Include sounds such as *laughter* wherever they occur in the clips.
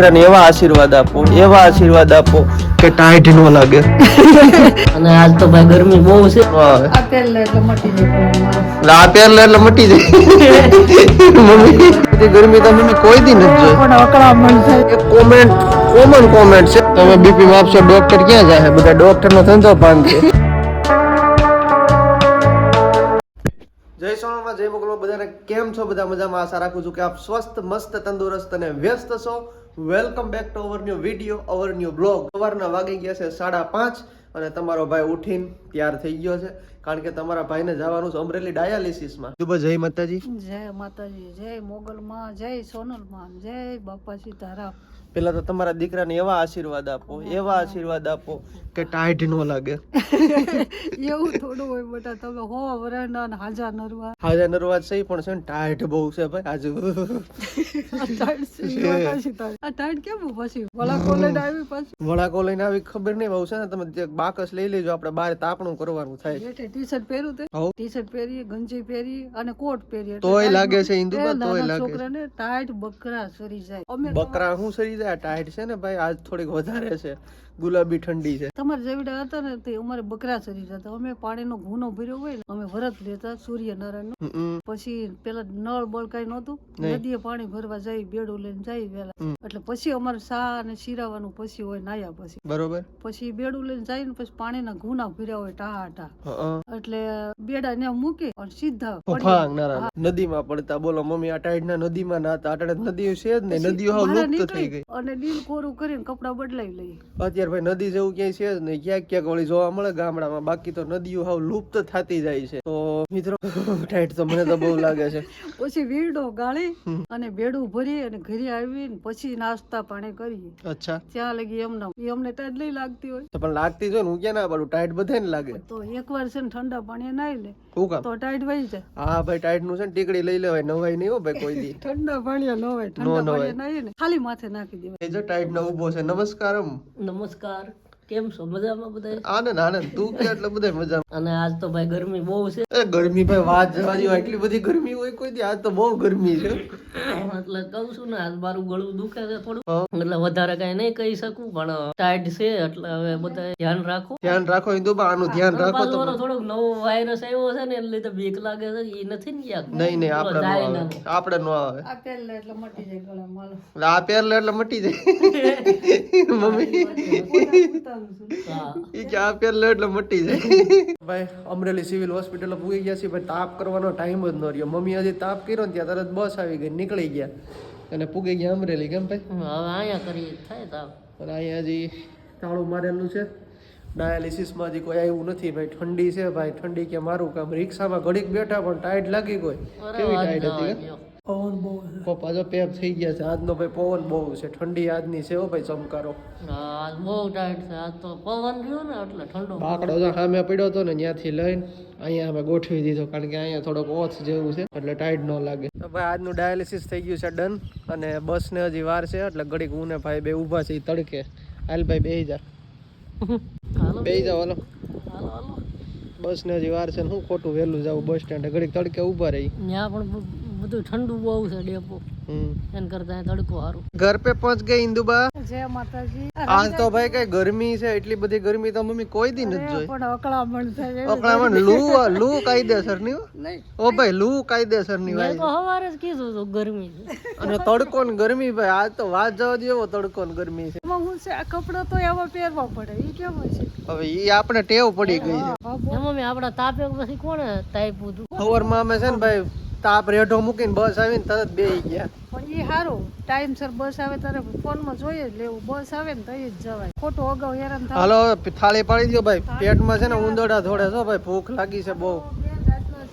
દીકરાને એવા આશીર્વાદ આપો એવા આશીર્વાદ આપો કે ટાઈટ ન લાગે. *laughs* અને આજ તો ભાઈ ગરમી બહુ છે. આપેલ એટલે મટી જાય. એટલે આ પહેર લે એટલે મટી જાય. *laughs* મમ્મી બધી ગરમી તો મમ્મી કોઈ દી નથી જોઈ. પણ અકળામણ થાય એક કોમેન્ટ કોમન કોમેન્ટ છે. તમે બીપી માપશો ડોક્ટર ક્યાં જાય? બધા ડોક્ટર નો ધંધો પાન છે. જય સોનામાં જય મોકલો બધાને કેમ છો? બધા મજામાં? આશા રાખું છું કે આપ સ્વસ્થ મસ્ત તંદુરસ્ત અને વ્યસ્ત છો. Welcome back to our new video our new blog સવારના વાગી ગયા છે સાડા પાંચ અને તમારો ભાઈ ઉઠીને તૈયાર થઈ ગયો છે. કારણ કે તમારા ભાઈને જવાનું છે અમરેલી ડાયાલિસિસમાં. દુબા જય માતાજી. જય માતાજી જય મોગલ માં જય સોનલમાં જય બાપા સીતારામ. પેલા તો તમારા દીકરાને એવા આશીર્વાદ આપો એવા આશીર્વાદ આપો કે ટાઈટ ન લાગે. *laughs* એવું થોડું હોય બેટા તમે હો વરના ને હાજા નરવા. હાજા નરવા સહી પણ છે ને ટાઈટ બહુ છે ભાઈ આજુ. *laughs* આ ટાઈટ કેમ પછી વળાકો કોલેજ આવી પાછી? વડાકો લઈને આવી ખબર નહીં બહુ છે ને તમે બાકસ લઈ લેજો આપણે બહાર તાપણું કરવાનું થાય. ટી શર્ટ પહેર્યું તે. ટી શર્ટ પહેરી ગંજી પહેરી અને કોટ પહેરી તોય લાગે છે ઇન્દુબા, તોય લાગે છોકરાને ટાઈટ બકરા સરી જાય. અમે બકરા હું સરી જાય ટાઈટ છે ને ભાઈ આજ થોડીક વધારે છે. ગુલાબી ઠંડી છે. તમારે જેવડા હતા ને તે અમારે બકરા ચરી જતા અમે પાણીનો ગુનો ભર્યો હોય ને અમે વ્રત લેતા સૂર્યનારાયણ. પછી પેલા નળ બળ કઈ નહોતું. નદીએ પાણી ભરવા જાય બેડું લઈને જાય વેલા એટલે પછી અમારે સા અને શીરાવાનું પછી હોય નાયા પછી. બરોબર. પછી બેડું લઈને જાય ને પછી પાણીના ગુના ભર્યા હોય ટાહા ટા એટલે બેડા ને મૂકી અને સીધા નદીમાં પડતા બોલો મમ્મી આ ટાઈડ ના નદીમાં નાતા અટાણે નદીઓ છે જ ને નદીઓ હાવ લુપ્ત થઈ ગઈ. અને નીલ કોરું કરીને કપડા બદલાઈ લઈએ અત્યારે ભાઈ નદી જેવું ક્યાંય છે જ નહીં. ક્યાંક ક્યાંક વળી જોવા મળે ગામડામાં. બાકી તો નદીઓ હાવ લુપ્ત થતી જાય છે. તો મિત્રો ટાઈટ તો મને તો બહુ લાગે છે. *laughs* પછી વીડો ગાળી અને બેડું ભરી અને ઘરે આવી પછી નાસ્તા પાણી કરીએ. અચ્છા. ત્યાં લગી એમને એ અમને ટાઈટ લઈ લાગતી હોય. તો પણ લાગતી જો ને હું ક્યાં ના પાડું? ટાઈટ બધાને લાગે. તો એકવાર છે ને ઠંડા પાણી નાઈ લે. તો ટાઈટ વહી જાય. હા ભાઈ ટાઈટનું છે ને ટીકડી લઈ લેવાય નવાય નહીં હો ભાઈ કોઈ દી. *laughs* ઠંડા પાણી નવાય ઠંડા પાણી નાઈ ને ખાલી માથે નાખી દેવાય. એ જો ટાઈટ નો ઊભો છે. નમસ્કારમ. નમસ્કાર. नमस्कार કેમ છો? મજામાં બધા? આનંદ આનંદ તું કે એટલે બધા મજા અને આજ તો ભાઈ ગરમી બહુ છે. ગરમી ભાઈ વાત જવા જેવી એટલી બધી ગરમી હોય કોઈ દી આજ તો બહુ ગરમી છે. એટલે કહું છું ને આજ મારું ગળું દુખે છે થોડું. એટલે વધારે કઈ નહીં કહી શકું પણ ટાઈટ છે એટલે હવે બધા ધ્યાન રાખો. ધ્યાન રાખો ઇન્દુબા આનું ધ્યાન રાખો પાછો તો ઓલો થોડોક નવો વાયરસ આવ્યો છે ને એટલે તો બીક લાગે છે એ નથી ને યાર નહીં નહીં આપણે આપણે નો આવે આ તેલ એટલે મટી જાય ગળા માલ આ પહેર એટલે મટી જાય. *laughs* મમ્મી. હા. ઈ કે આ પહેર લે એટલે મટી જાય. ભાઈ અમરેલી સિવિલ હોસ્પિટલ પૂગી ગયા છે ભાઈ તાપ કરવાનો ટાઈમ જ ન રહ્યો. મમ્મી હજી તાપ કર્યો ને ત્યાં તરત બસ આવી ગઈ નીકળી ગયા. અને પૂગી ગયા અમરેલી કેમ ભાઈ? હવે અહીંયા કરી થાય તાપ. અને અહીંયા હજી તાળું મારેલું છે. ડાયાલિસિસમાં હજી કોઈ આવ્યું નથી. ભાઈ ઠંડી છે. ભાઈ ઠંડી કે મારું કામ. રિક્ષામાં ઘડીક બેઠા પણ ટાઈટ લાગી કોઈ કેવી ટાઈટ હતી. પવન બહુ છે. પપ્પા જો પેપ થઈ ગયા છે. આજનો ભાઈ પવન બહુ છે. ઠંડી આજની છે હો ભાઈ ચમકારો. હા, આજ બહુ ટાઈટ છે. આજ તો પવન રહ્યો ને એટલે ઠંડો. બાકડો જો સામે પડ્યો હતો ને ત્યાંથી લઈને અહીંયા અમે ગોઠવી દીધો કારણ કે અહીંયા થોડોક ઓછ જેવું છે એટલે ટાઈટ ન લાગે. તો ભાઈ આજનું ડાયાલિસિસ થઈ ગયું છે ડન અને બસને હજી વાર છે એટલે ઘડીક હું ને ભાઈ બે ઊભા છે એ તડકે. હાલ ભાઈ બે જા. બે બેહી જાઓ હાલો. બસ ને હજી વાર છે ને હું ખોટું વહેલું જાવ બસ સ્ટેન્ડ. ઘડીક તડકે ઊભા રહી. ત્યાં પણ બધું ઠંડુ બહુ છે ડેપો. કરતા તડકો સારું. ઘર પે પહોંચ ગઈ ઇન્દુબા? જય માતાજી. આજ તો ભાઈ કઈ ગરમી છે એટલી બધી ગરમી તો મમ્મી કોઈ દી નથી જોઈ. પણ અકળામણ થાય ઓકળામાં લૂ લૂ કાયદેસરની ઓ ભાઈ લૂ કાયદેસરની ભાઈ તો સવારે જ કીધું હતું ગરમી છે. અને તડકો ને ગરમી ભાઈ આજ તો વાત જવા જેવો તડકો ને ગરમી છે. એમાં હું છે આ તો એવા પહેરવા પડે એ કેમ છે? હવે ઈ આપણે ટેવ પડી ગઈ છે. મમ્મી આપણા તાપે પછી કોણે તાપ્યું હતું? અમે છે ને ભાઈ તાપ રેઢો મૂકીને બસ આવીને તરત બે ગયા. પણ એ સારું ટાઈમસર બસ આવે ત્યારે ફોનમાં જોઈએ જ લેવું. બસ આવે ને તો જ જવાય. ખોટું અગાઉ હેરાન થાય હાલો થાળી પાડી દો ભાઈ. પેટમાં છે ને ઉંદરડા થોડે છો ભાઈ. ભૂખ લાગી છે બહુ. બે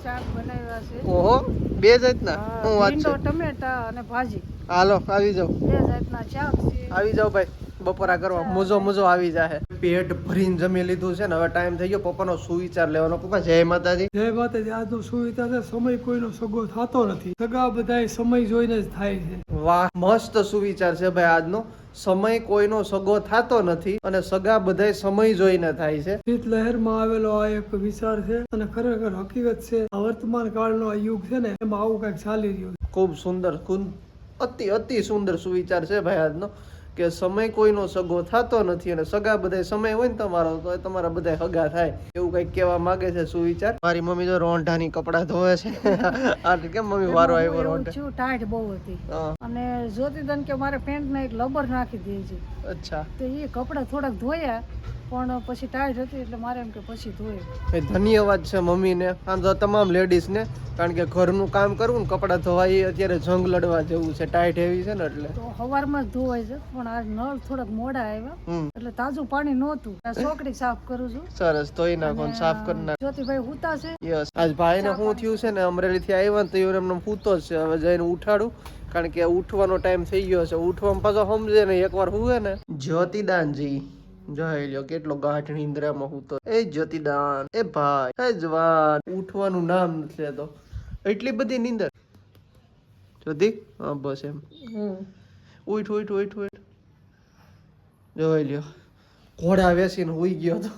શાક બનાવ્યા છે. ઓહો બે જાતના? હું વાત છે? ટમેટા અને ભાજી. હાલો આવી જાઓ. બે જાતના શાક છે. આવી જાઓ ભાઈ. બપોરા કરવા મુજો મુજો આવી જાય પેટ ભરીને જમી લીધું છે ને હવે ટાઈમ થઈ ગયો. પપ્પાનો સુવિચાર લેવાનો. પપ્પા જય માતાજી. જય માતાજી. આજનો સુવિધા છે સમય કોઈનો સગો થતો નથી. સગા બધા સમય જોઈને જ થાય છે. વાહ મસ્ત સુવિચાર છે ભાઈ આજનો. સમય કોઈનો સગો થતો નથી અને સગા બધા સમય જોઈને થાય છે. શીત લહેરમાં આવેલો આ એક વિચાર છે અને ખરેખર હકીકત છે આ વર્તમાન કાળનો આ યુગ છે ને એમાં આવું કંઈક ચાલી રહ્યું છે. ખૂબ સુંદર ખૂબ અતિ અતિ સુંદર સુવિચાર છે ભાઈ આજનો. કે સમય કોઈનો સગો થતો નથી અને સગા બધા સમય હોય ને તમારો તો એ તમારા બધા હગા થાય. એવું કંઈક કહેવા માંગે છે સુવિચાર વિચાર? મારી મમ્મી તો રોંઢાની કપડાં ધોવે છે. *laughs* આ કેમ મમ્મી વારો આવ્યો રોંઢ? ટાઈટ બહુ હતી. અને જ્યોતિદન કે મારે પેન્ટ ને એક લબર નાખી દે છે. અચ્છા. તો એ કપડાં થોડાક ધોયા પણ પછી ટાઈટ હતી એટલે મારે એમ કે પછી ધોયે એ ધન્યવાદ છે મમ્મીને. આમ તો તમામ લેડીઝને કારણ કે ઘરનું કામ કરવું ને કપડાં ધોવા એ અત્યારે જંગ લડવા જેવું છે ટાઈટ એવી છે ને એટલે. તો સવારમાં જ ધોવાય છે પણ આ નળ થોડાક મોડા આવ્યા. એટલે તાજું પાણી નહોતું. સોકડી સાફ કરું છું. સરસ ધોઈ નાખો ને સાફ કરી નાખો. જ્યોતિભાઈ હુતા છે. યસ. આજ ભાઈને શું થયું છે ને અમરેલી થી આવ્યા ને તો એમને પૂતો જ છે. હવે જઈને ઉઠાડું. કારણ કે ઉઠવાનો ટાઈમ થઈ ગયો છે. ઉઠવામાં પાછો સમજે ને એકવાર હુએ ને. જ્યોતિદાનજી જોઈ લ્યો કેટલો ગાઢ નિંદ્રામાં હું તો. એ જ્યોતિદાન એ ભાઈ એ જવાન. ઉઠવાનું નામ નથી લેતો. એટલી બધી નિંદર. જ્યોતિ હા બસ એમ. ઉઠ ઉઠ ઉઠ ઉઠ. જોઈ લ્યો. ઘોડા બેસીને હોઈ ગયો તો.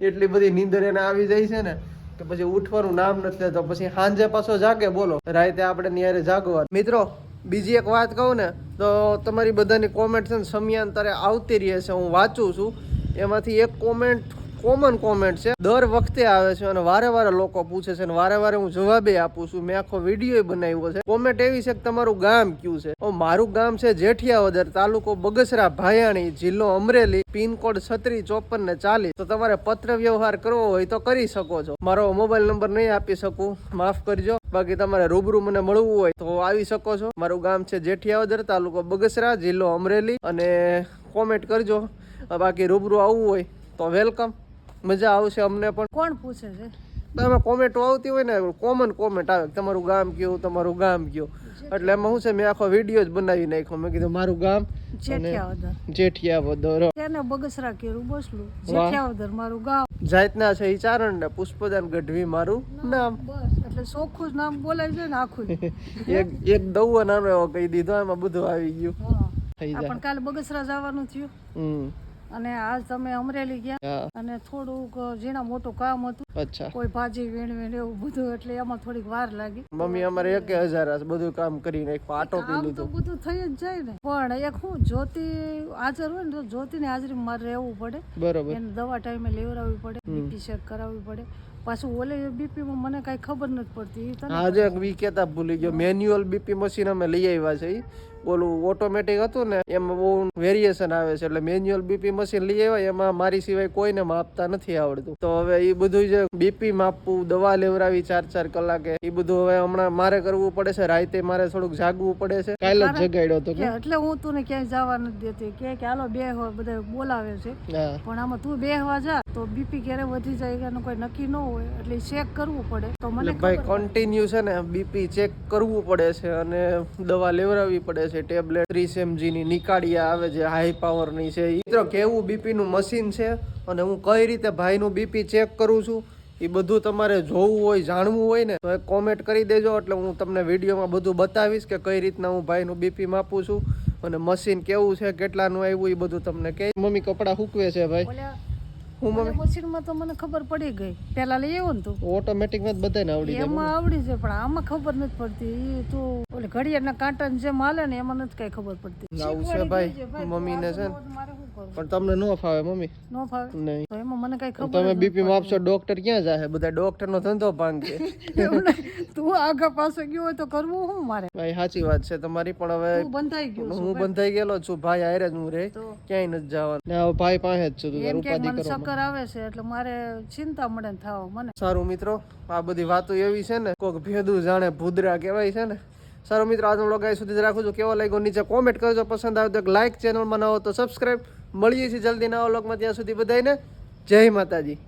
એટલી બધી નીંદર એને આવી જાય છે ને કે પછી ઉઠવાનું નામ નથી લેતો. પછી સાંજે પાછો જાગે બોલો. રાતે આપણે નિયારે જાગવા. મિત્રો બીજી એક વાત કહું ને, તો તમારી બધાની કોમેન્ટ છે ને સમયાંતરે આવતી રહે છે, હું વાંચું છું. એમાંથી એક કોમેન્ટ કોમન કોમેન્ટ છે. દર વખતે આવે છે અને વારે વારે લોકો પૂછે છે અને વારે વારે હું જવાબે આપું છું. મેં આખો વીડિયો બનાવ્યો છે. કોમેન્ટ એવી છે કે તમારું ગામ કયું છે? મારું ગામ છે જેઠિયાવદર, તાલુકો બગસરા, ભાયાણી, જિલ્લો અમરેલી, પિનકોડ છત્રી ચોપન ને ચાલીસ. તો તમારે પત્ર વ્યવહાર કરવો હોય તો કરી શકો છો. મારો મોબાઈલ નંબર નહીં આપી શકું. માફ કરજો. બાકી તમારે રૂબરૂ મને મળવું હોય તો આવી શકો છો. મારું ગામ છે જેઠિયાવદર તાલુકો બગસરા જિલ્લો અમરેલી. અને કોમેન્ટ કરજો. બાકી રૂબરૂ આવવું હોય તો વેલકમ મજા આવશે અમને પણ. કોણ પૂછે છે? કોમેન્ટો આવતી હોય ને કોમન કોમેન્ટ આવે. તમારું ગામ કયું તમારું ગામ કયું? એટલે એમાં શું છે મેં આખો વીડિયો જ બનાવી નાખ્યો. મેં કીધું મારું ગામ જેઠિયાવદર. જેઠિયાવદર. બગસરા કેરું બસલું. જેઠિયાવદર મારું ગામ. જાતના છે ઈ ચારણ ને પુષ્પદાન ગઢવી મારું નામ. બસ. એટલે ચોખ્ખું જ નામ બોલાય છે ને આખું *laughs* એક એક દઉવો નાનો એવો કહી દીધો એમાં બધું આવી ગયું. થઈ જાય. પણ કાલે બગસરા જવાનું થયું. અને આજ તમે અમરેલી ગયા. અને થોડુંક ઝીણા મોટું કામ હતું અચ્છા. કોઈ ભાજી વીણવીણ એવું બધું એટલે એમાં થોડીક વાર લાગી. મમ્મી અમારે એક હજાર બધું કામ કરી નાખ્યું આટો પી તો બધું થઈ જ જાય ને. પણ એક હું જ્યોતિ હાજર હોય ને તો જ્યોતિની હાજરી મારે રહેવું પડે. બરોબર. એને દવા ટાઈમે લેવડાવવી પડે બીપી ચેક કરાવવી પડે. પાછું ઓલે બીપી માં મને કઈ ખબર નથી પડતી. હા જે વી કેતા ભૂલી ગયો. મેન્યુઅલ બીપી મશીન અમે લઈ આવ્યા છે. ઓલું ઓટોમેટિક હતું ને એમાં બહુ વેરિએશન આવે છે. એટલે મેન્યુઅલ બીપી મશીન લઈ આવ્યા એમાં મારી સિવાય કોઈને માપતા નથી આવડતું. તો હવે એ બધું જે બીપી માપવું દવા લેવડાવી ચાર ચાર કલાકે એ બધું હવે હમણાં મારે કરવું પડે છે. રાતે મારે થોડુંક જાગવું પડે છે. કાલે જ જગાડ્યો હતો એટલે હું તું ક્યાંય જવા નથી દેતી. કે કે હાલો બે બધા બોલાવે છે. પણ આમાં તું બેહવા જા તો બીપી ક્યારે વધી જાય એનું કોઈ નક્કી ન હોય. એટલે ચેક કરવું પડે. તો મને ભાઈ કન્ટિન્યુ છે ને બીપી ચેક કરવું પડે છે અને દવા લેવડાવવી પડે છે. ટેબ્લેટ ત્રીસ એમજી ની નિકાળિયા આવે છે હાઈ પાવરની છે. મિત્રો કેવું બીપી નું મશીન છે અને હું કઈ રીતે ભાઈનું બીપી ચેક કરું છું એ બધું તમારે જોવું હોય, જાણવું હોય ને, તો એક કોમેન્ટ કરી દેજો. એટલે હું તમને વિડીયોમાં બધું બતાવીશ કે કઈ રીતના હું ભાઈનું બીપી માપું છું અને મશીન કેવું છે, કેટલાનું આવ્યું એ બધું તમને કે મમ્મી કપડાં સૂકવે છે, ભાઈ. હું મમ્મી મશીનમાં તો મને ખબર પડી ગઈ. પેલા લઈ આવ્યો ને તું. ઓટોમેટિકમાં જ બધાને આવડી જાય એમાં આવડી છે પણ આમાં ખબર નથી પડતી. તું ઓલી ઘડિયાળના કાંટાને જેમ હાલે ને એમાં નથી કઈ ખબર પડતી. આવું છે ભાઈ મમ્મીને છે ને પણ તમને નો ફાવે મમ્મી? નો ફાવે? નહીં. તો એમાં મને કઈ ખબર તમે બીપી માપશો ડોક્ટર ક્યાં જાય બધા ડોક્ટર નો ધંધો ભાંગ. *laughs* એવું તું આગળ પાસે ગયો હોય તો કરવું હું મારે? ભાઈ સાચી વાત છે. તમારી પણ હવે હું બંધાઈ ગયો હું બંધાઈ ગયેલો છું. ભાઈ આયરે જ હું રે. ક્યાંય નથી જવાનું. ને હવે ભાઈ પાસે જ છું તું. ઉપાધિ કરો ચક્કર આવે છે એટલે મારે ચિંતા મળે ને થાવ મને. સારું મિત્રો આ બધી વાતો એવી છે ને કોક ભેદું જાણે ભૂદરા કહેવાય છે ને સારું મિત્રો, આજનો બ્લોગ અહીં સુધી જ રાખું છું. કેવો લાગ્યો નીચે કોમેન્ટ કરજો. પસંદ આવે તો એક લાઈક ચેનલમાં ન તો સબસ્ક્રાઈબ મળીએ છીએ જલ્દી નવા બ્લોગમાં ત્યાં સુધી બધાને જય માતાજી.